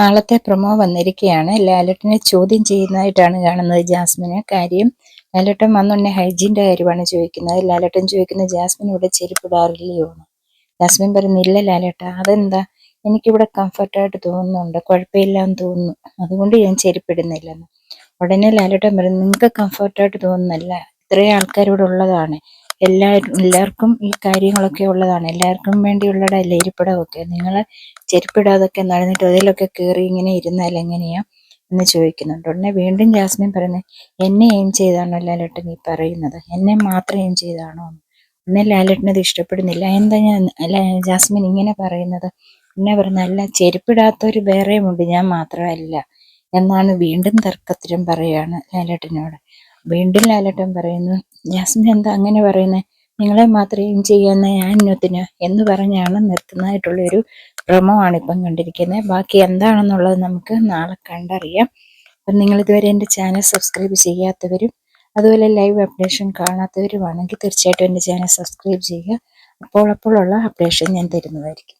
നാളത്തെ പ്രമോ വന്നിരിക്കുകയാണ്. ലാലട്ടിനെ ചോദ്യം ചെയ്യുന്നതായിട്ടാണ് കാണുന്നത് ജാസ്മിന് കാര്യം. ലാലട്ടൻ വന്നുണ്ടെ ഹൈജീന്റെ കാര്യമാണ് ചോദിക്കുന്നത്. ലാലട്ടൻ ചോദിക്കുന്ന ജാസ്മിൻ ഇവിടെ ചെരുപ്പിടാറില്ലയോ? ജാസ്മിൻ പറയുന്നില്ല ലാലേട്ട അതെന്താ? എനിക്കിവിടെ കംഫർട്ടായിട്ട് തോന്നുന്നുണ്ട്. കുഴപ്പമില്ല എന്ന് തോന്നുന്നു. അതുകൊണ്ട് ഞാൻ ചെരുപ്പിടുന്നില്ലെന്ന്. ഉടനെ ലാലേട്ടൻ പറഞ്ഞു നിങ്ങൾക്ക് കംഫർട്ടായിട്ട് തോന്നുന്നല്ല. ഇത്രയും ആൾക്കാരിവിടെ ഉള്ളതാണ്. എല്ലാവരും എല്ലാവർക്കും ഈ കാര്യങ്ങളൊക്കെ ഉള്ളതാണ്. എല്ലാവർക്കും വേണ്ടിയുള്ളതല്ലേ ഇരിപ്പിടമൊക്കെ. നിങ്ങൾ ചെരുപ്പിടാതൊക്കെ നടന്നിട്ട് അതിലൊക്കെ കയറി ഇങ്ങനെ ഇരുന്നാൽ എങ്ങനെയാ എന്ന് ചോദിക്കുന്നുണ്ട്. ഉടനെ വീണ്ടും ജാസ്മിൻ പറയുന്നത് എന്നെ എയിം ചെയ്താണോ ലാലേട്ടൻ ഈ പറയുന്നത്? എന്നെ മാത്രം എയിം ചെയ്താണോ? എന്നെ ലാലേട്ടനത് ഇഷ്ടപ്പെടുന്നില്ല. എന്താ ഞാൻ ജാസ്മിൻ ഇങ്ങനെ പറയുന്നത്? എന്നെ പറഞ്ഞ അല്ല ചെരുപ്പിടാത്തൊരു വേറെയുമുണ്ട് ഞാൻ മാത്രമല്ല. എന്നാണ് വീണ്ടും തർക്കത്തിലും പറയുകയാണ് ലാലേട്ടനോട്. വീണ്ടും ലാലേട്ടൻ പറയുന്നു ജാസ്മിൻ എന്താ അങ്ങനെ പറയുന്നത് നിങ്ങളെ മാത്രം ചെയ്യുന്ന ഞാൻ ഇന്നത്തിന് എന്ന് പറഞ്ഞാണ് നിർത്തുന്നതായിട്ടുള്ളൊരു ഭ്രമമാണ് ഇപ്പം കണ്ടിരിക്കുന്നത്. ബാക്കി എന്താണെന്നുള്ളത് നമുക്ക് നാളെ കണ്ടറിയാം. അപ്പം നിങ്ങളിതുവരെ എന്റെ ചാനൽ സബ്സ്ക്രൈബ് ചെയ്യാത്തവരും അതുപോലെ ലൈവ് അപ്ഡേഷൻ കാണാത്തവരുമാണെങ്കിൽ തീർച്ചയായിട്ടും എന്റെ ചാനൽ സബ്സ്ക്രൈബ് ചെയ്യുക. അപ്പോഴപ്പോഴുള്ള അപ്ഡേഷൻ ഞാൻ തരുന്നതായിരിക്കും.